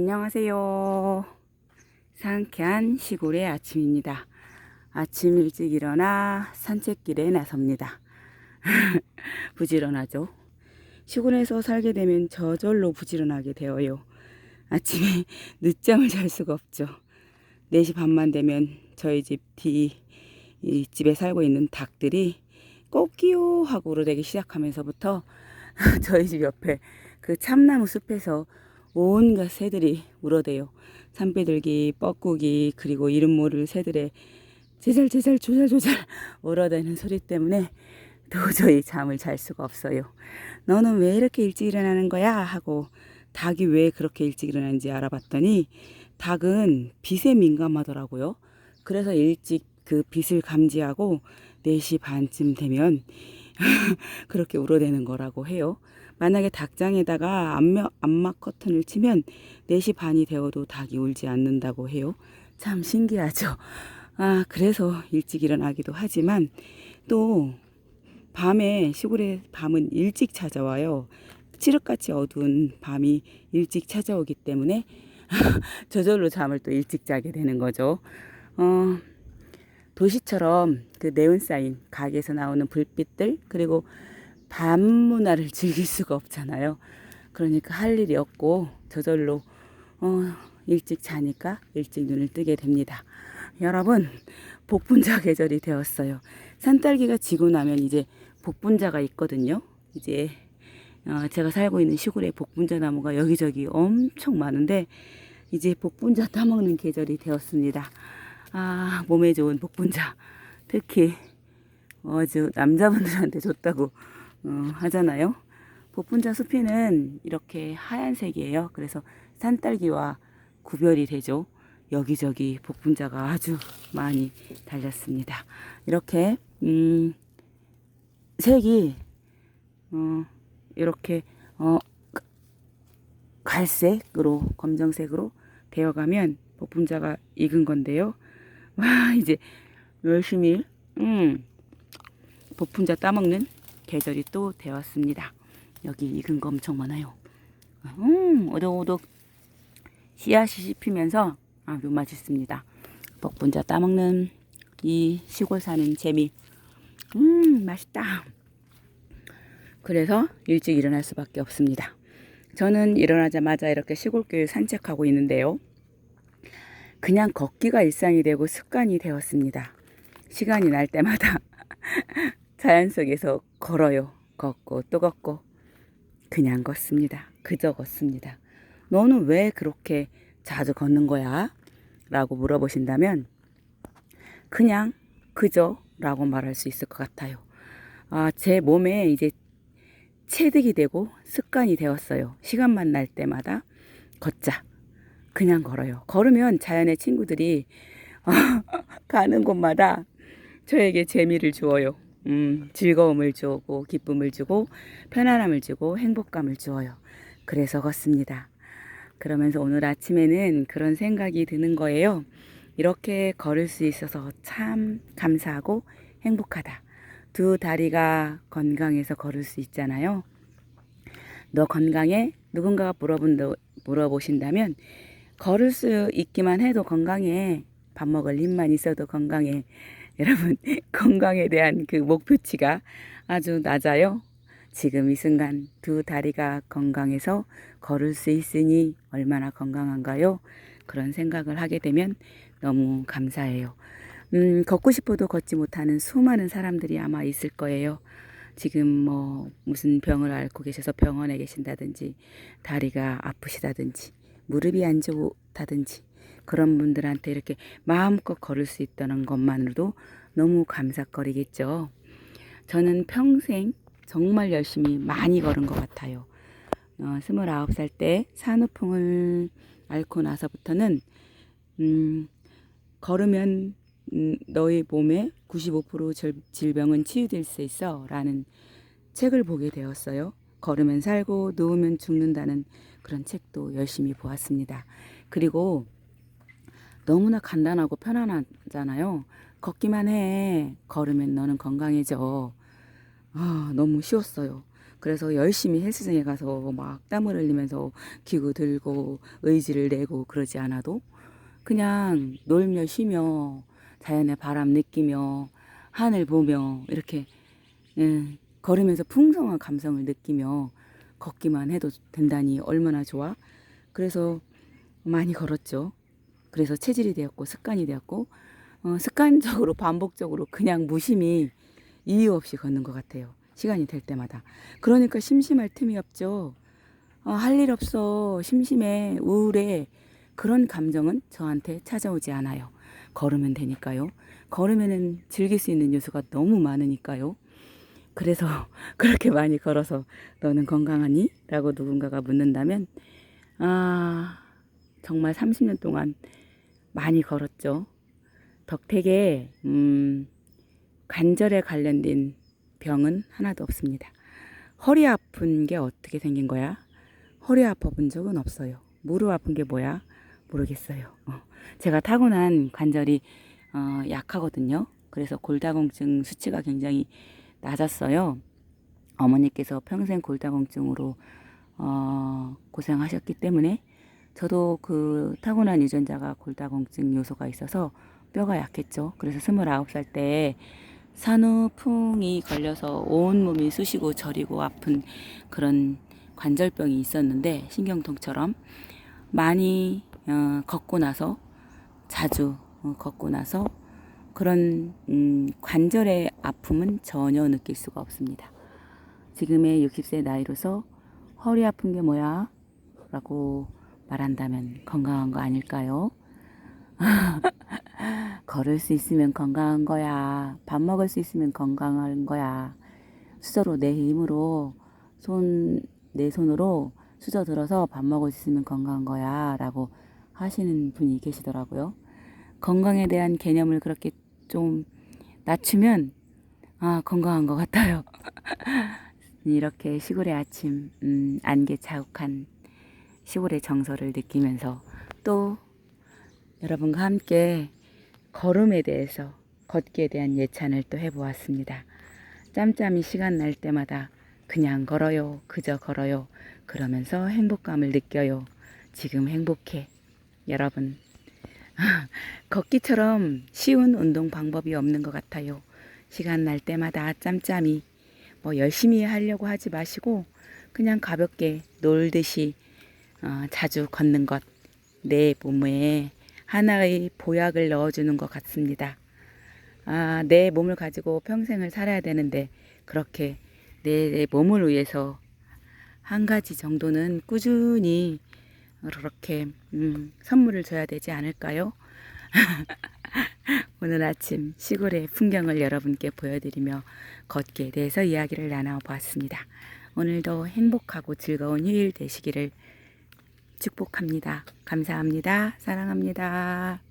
안녕하세요. 상쾌한 시골의 아침입니다. 아침 일찍 일어나 산책길에 나섭니다. 부지런하죠. 시골에서 살게 되면 저절로 부지런하게 되어요. 아침에 늦잠을 잘 수가 없죠. 4시 반만 되면 저희 집 뒤, 이 집에 살고 있는 닭들이 꼬끼요 하고 울어대기 시작하면서부터 저희 집 옆에 그 참나무 숲에서 온갖 새들이 울어대요. 산비둘기, 뻐꾸기, 그리고 이름 모를 새들의 제잘제잘 조잘조잘 울어대는 소리 때문에 도저히 잠을 잘 수가 없어요. 너는 왜 이렇게 일찍 일어나는 거야? 하고 닭이 왜 그렇게 일찍 일어나는지 알아봤더니 닭은 빛에 민감하더라고요. 그래서 일찍 그 빛을 감지하고 4시 반쯤 되면 그렇게 울어대는 거라고 해요. 만약에 닭장에다가 암막, 커튼을 치면 4시 반이 되어도 닭이 울지 않는다고 해요. 참 신기하죠. 아, 그래서 일찍 일어나기도 하지만 또 밤에 시골의 밤은 일찍 찾아와요. 칠흑같이 어두운 밤이 일찍 찾아오기 때문에 저절로 잠을 또 일찍 자게 되는 거죠. 어, 도시처럼 그 네온사인 가게에서 나오는 불빛들 그리고 밤 문화를 즐길 수가 없잖아요. 그러니까 할 일이 없고 저절로 어, 일찍 자니까 일찍 눈을 뜨게 됩니다. 여러분 복분자 계절이 되었어요. 산딸기가 지고 나면 이제 복분자가 있거든요. 이제 어, 제가 살고 있는 시골에 복분자 나무가 여기저기 엄청 많은데 이제 복분자 따먹는 계절이 되었습니다. 아 몸에 좋은 복분자 특히 어저 남자분들한테 좋다고 어, 하잖아요. 복분자 숲에는 이렇게 하얀색이에요. 그래서 산딸기와 구별이 되죠. 여기저기 복분자가 아주 많이 달렸습니다. 이렇게 음, 색이 어, 이렇게 어, 갈색으로 검정색으로 되어가면 복분자가 익은 건데요. 와 이제 열심히 음, 복분자 따먹는 계절이 또 되었습니다. 여기 익은 거 엄청 많아요. 음, 오독오독 씨앗이 씹히면서 아주 맛있습니다. 복분자 따먹는 이 시골 사는 재미. 음, 맛있다. 그래서 일찍 일어날 수밖에 없습니다. 저는 일어나자마자 이렇게 시골길 산책하고 있는데요. 그냥 걷기가 일상이 되고 습관이 되었습니다. 시간이 날 때마다 자연 속에서 걸어요. 걷고 또 걷고 그냥 걷습니다. 그저 걷습니다. 너는 왜 그렇게 자주 걷는 거야? 라고 물어보신다면 그냥 그저 라고 말할 수 있을 것 같아요. 아, 제 몸에 이제 체득이 되고 습관이 되었어요. 시간만 날 때마다 걷자. 그냥 걸어요. 걸으면 자연의 친구들이 가는 곳마다 저에게 재미를 주어요. 음, 즐거움을 주고 기쁨을 주고 편안함을 주고 행복감을 주어요. 그래서 걷습니다. 그러면서 오늘 아침에는 그런 생각이 드는 거예요. 이렇게 걸을 수 있어서 참 감사하고 행복하다. 두 다리가 건강해서 걸을 수 있잖아요. 너 건강해? 누군가가 물어본다, 물어보신다면 걸을 수 있기만 해도 건강해. 밥 먹을 힘만 있어도 건강해. 여러분, 건강에 대한 그 목표치가 아주 낮아요. 지금 이 순간 두 다리가 건강해서 걸을 수 있으니 얼마나 건강한가요? 그런 생각을 하게 되면 너무 감사해요. 음, 걷고 싶어도 걷지 못하는 수많은 사람들이 아마 있을 거예요. 지금 뭐 무슨 병을 앓고 계셔서 병원에 계신다든지 다리가 아프시다든지 무릎이 안 좋다든지 그런 분들한테 이렇게 마음껏 걸을 수 있다는 것만으로도 너무 감사거리겠죠. 저는 평생 정말 열심히 많이 걸은 것 같아요. 어, 29살 때 산후풍을 앓고 나서부터는 음, 걸으면 음, 너의 몸에 95% 질병은 치유될 수 있어 라는 책을 보게 되었어요. 걸으면 살고 누우면 죽는다는 그런 책도 열심히 보았습니다. 그리고 너무나 간단하고 편안하잖아요. 걷기만 해. 걸으면 너는 건강해져. 아, 너무 쉬웠어요. 그래서 열심히 헬스장에 가서 막 땀을 흘리면서 기구 들고 의지를 내고 그러지 않아도 그냥 놀며 쉬며 자연의 바람 느끼며 하늘 보며 이렇게 예, 걸으면서 풍성한 감성을 느끼며 걷기만 해도 된다니 얼마나 좋아. 그래서 많이 걸었죠. 그래서 체질이 되었고 습관이 되었고 어, 습관적으로 반복적으로 그냥 무심히 이유 없이 걷는 것 같아요. 시간이 될 때마다. 그러니까 심심할 틈이 없죠. 아, 할일 없어. 심심해. 우울해. 그런 감정은 저한테 찾아오지 않아요. 걸으면 되니까요. 걸으면은 즐길 수 있는 요소가 너무 많으니까요. 그래서 그렇게 많이 걸어서 너는 건강하니? 라고 누군가가 묻는다면, 아, 정말 30년 동안 많이 걸었죠. 덕택에, 음, 관절에 관련된 병은 하나도 없습니다. 허리 아픈 게 어떻게 생긴 거야? 허리 아파 본 적은 없어요. 무릎 아픈 게 뭐야? 모르겠어요. 어, 제가 타고난 관절이 어, 약하거든요. 그래서 골다공증 수치가 굉장히 낮았어요. 어머니께서 평생 골다공증으로 어, 고생하셨기 때문에 저도 그 타고난 유전자가 골다공증 요소가 있어서 뼈가 약했죠. 그래서 29살 때 산후풍이 걸려서 온몸이 쑤시고 저리고 아픈 그런 관절병이 있었는데 신경통처럼 많이 어, 걷고 나서 자주 어, 걷고 나서 그런 음, 관절의 아픔은 전혀 느낄 수가 없습니다. 지금의 60세 나이로서 허리 아픈 게 뭐야? 라고 말한다면 건강한 거 아닐까요? 걸을 수 있으면 건강한 거야. 밥 먹을 수 있으면 건강한 거야. 수저로 내 힘으로 손, 내 손으로 수저 들어서 밥 먹을 수 있으면 건강한 거야. 라고 하시는 분이 계시더라고요. 건강에 대한 개념을 그렇게 좀 낮추면, 아, 건강한 것 같아요. 이렇게 시골의 아침, 음, 안개 자욱한 시골의 정서를 느끼면서 또 여러분과 함께 걸음에 대해서 걷기에 대한 예찬을 또 해보았습니다. 짬짬이 시간 날 때마다 그냥 걸어요, 그저 걸어요. 그러면서 행복감을 느껴요. 지금 행복해. 여러분. 걷기처럼 쉬운 운동 방법이 없는 것 같아요. 시간 날 때마다 짬짬이 뭐 열심히 하려고 하지 마시고 그냥 가볍게 놀듯이 어, 자주 걷는 것 내 몸에 하나의 보약을 넣어주는 것 같습니다. 아, 내 몸을 가지고 평생을 살아야 되는데 그렇게 내 몸을 위해서 한 가지 정도는 꾸준히 그렇게 음, 선물을 줘야 되지 않을까요? 오늘 아침 시골의 풍경을 여러분께 보여드리며 걷기에 대해서 이야기를 나눠보았습니다. 오늘도 행복하고 즐거운 휴일 되시기를 축복합니다. 감사합니다. 사랑합니다.